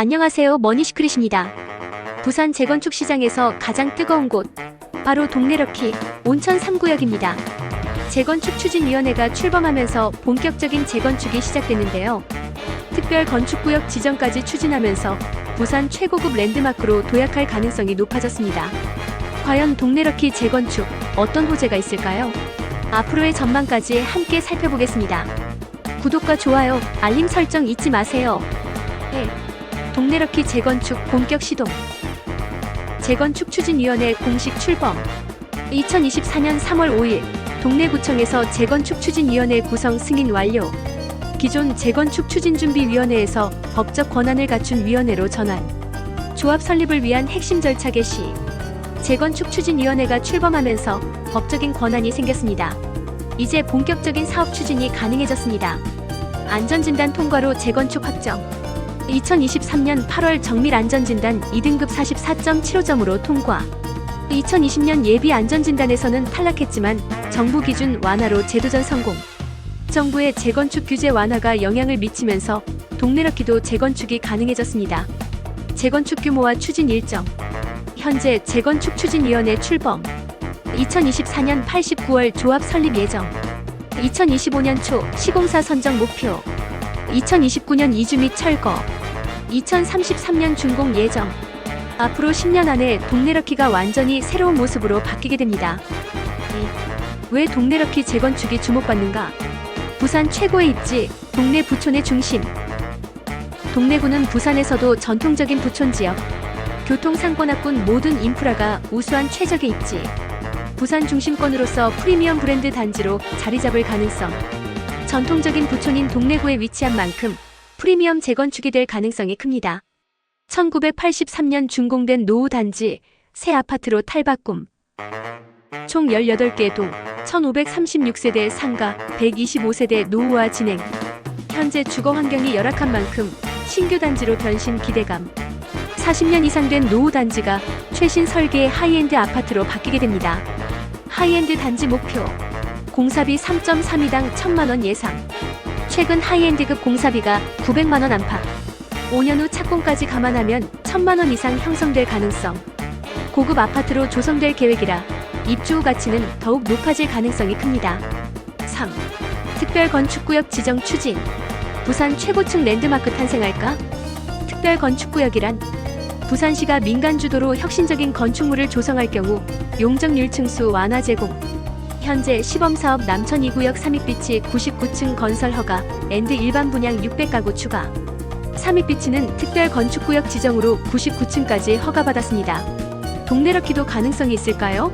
안녕하세요. 머니시크릿입니다. 부산 재건축 시장에서 가장 뜨거운 곳 바로 동네럭키 온천 3구역입니다. 재건축 추진위원회가 출범하면서 본격적인 재건축이 시작됐는데요. 특별 건축구역 지정까지 추진하면서 부산 최고급 랜드마크로 도약할 가능성이 높아졌습니다. 과연 동네럭키 재건축 어떤 호재가 있을까요? 앞으로의 전망까지 함께 살펴보겠습니다. 구독과 좋아요, 알림 설정 잊지 마세요. 네. 동네 럭키 재건축 본격 시동. 재건축 추진위원회 공식 출범. 2024년 3월 5일 동래구청에서 재건축 추진위원회 구성 승인 완료. 기존 재건축 추진준비위원회에서 법적 권한을 갖춘 위원회로 전환. 조합 설립을 위한 핵심 절차 개시. 재건축 추진위원회가 출범하면서 법적인 권한이 생겼습니다. 이제 본격적인 사업 추진이 가능해졌습니다. 안전진단 통과로 재건축 확정. 2023년 8월 정밀 안전진단 2등급 44.75점으로 통과. 2020년 예비 안전진단에서는 탈락했지만 정부 기준 완화로 재도전 성공. 정부의 재건축 규제 완화가 영향을 미치면서 동네럭키도 재건축이 가능해졌습니다. 재건축 규모와 추진 일정. 현재 재건축 추진위원회 출범. 2024년 89월 조합 설립 예정. 2025년 초 시공사 선정 목표. 2029년 이주 및 철거. 2033년 준공 예정. 앞으로 10년 안에 동네 럭키가 완전히 새로운 모습으로 바뀌게 됩니다. 이, 왜 동네 럭키 재건축이 주목받는가? 부산 최고의 입지, 동네 부촌의 중심. 동래구는 부산에서도 전통적인 부촌 지역, 교통 상권화군 모든 인프라가 우수한 최적의 입지. 부산 중심권으로서 프리미엄 브랜드 단지로 자리 잡을 가능성. 전통적인 부촌인 동래구에 위치한 만큼 프리미엄 재건축이 될 가능성이 큽니다. 1983년 준공된 노후 단지, 새 아파트로 탈바꿈. 총 18개 동, 1536세대 상가, 125세대 노후화 진행. 현재 주거 환경이 열악한 만큼 신규 단지로 변신 기대감. 40년 이상 된 노후 단지가 최신 설계의 하이엔드 아파트로 바뀌게 됩니다. 하이엔드 단지 목표. 공사비 3.32당 1천만원 예상. 최근 하이엔드급 공사비가 900만원 안팎. 5년 후 착공까지 감안하면 1000만원 이상 형성될 가능성. 고급 아파트로 조성될 계획이라 입주 후 가치는 더욱 높아질 가능성이 큽니다. 3. 특별 건축구역 지정 추진. 부산 최고층 랜드마크 탄생할까? 특별 건축구역이란 부산시가 민간 주도로 혁신적인 건축물을 조성할 경우 용적률 층수 완화 제공. 현재 시범사업 남천 2구역 3입비치 99층 건설 허가, 앤드 일반 분양 600가구 추가. 3입비치는 특별 건축구역 지정으로 99층까지 허가받았습니다. 동네럭키도 가능성이 있을까요?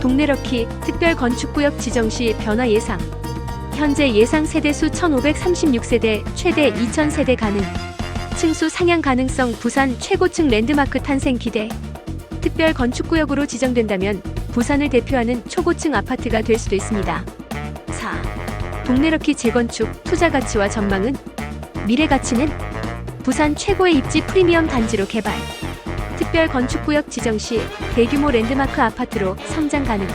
동네럭키 특별 건축구역 지정 시 변화 예상. 현재 예상 세대수 1536세대, 최대 2000세대 가능. 층수 상향 가능성 부산 최고층 랜드마크 탄생 기대. 특별 건축구역으로 지정된다면 부산을 대표하는 초고층 아파트가 될 수도 있습니다. 4. 동네 럭키 재건축 투자 가치와 전망은 미래 가치는 부산 최고의 입지 프리미엄 단지로 개발. 특별 건축구역 지정 시 대규모 랜드마크 아파트로 성장 가능.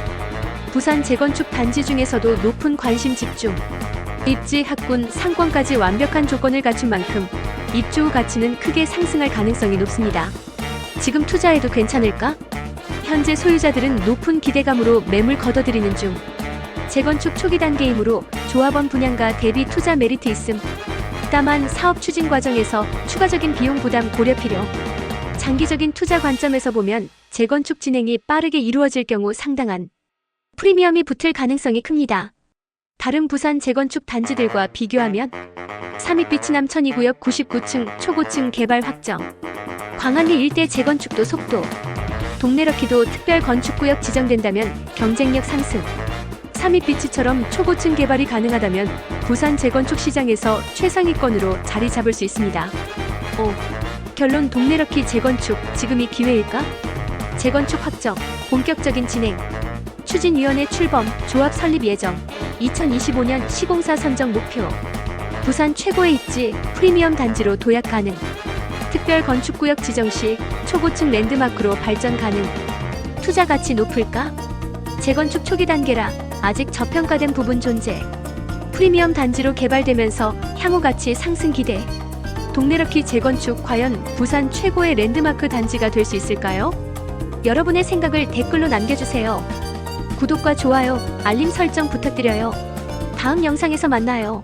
부산 재건축 단지 중에서도 높은 관심 집중. 입지 학군 상권까지 완벽한 조건을 갖춘 만큼 입주 후 가치는 크게 상승할 가능성이 높습니다. 지금 투자해도 괜찮을까? 현재 소유자들은 높은 기대감으로 매물 걷어들이는 중. 재건축 초기 단계이므로 조합원 분양가 대비 투자 메리트 있음. 다만 사업 추진 과정에서 추가적인 비용 부담 고려 필요. 장기적인 투자 관점에서 보면 재건축 진행이 빠르게 이루어질 경우 상당한 프리미엄이 붙을 가능성이 큽니다. 다른 부산 재건축 단지들과 비교하면 3입비치 남천 2구역 99층 초고층 개발 확정 광안리 일대 재건축도 속도 동네 럭키도 특별 건축구역 지정된다면 경쟁력 상승 3입비치처럼 초고층 개발이 가능하다면 부산 재건축 시장에서 최상위권으로 자리 잡을 수 있습니다. 5. 결론 동네 럭키 재건축 지금이 기회일까? 재건축 확정 본격적인 진행 추진위원회 출범 조합 설립 예정 2025년 시공사 선정 목표 부산 최고의 입지 프리미엄 단지로 도약 가능. 특별 건축구역 지정 시 초고층 랜드마크로 발전 가능. 투자 가치 높을까? 재건축 초기 단계라 아직 저평가된 부분 존재. 프리미엄 단지로 개발되면서 향후 가치 상승 기대. 동네럭키 재건축 과연 부산 최고의 랜드마크 단지가 될 수 있을까요? 여러분의 생각을 댓글로 남겨주세요. 구독과 좋아요, 알림 설정 부탁드려요. 다음 영상에서 만나요.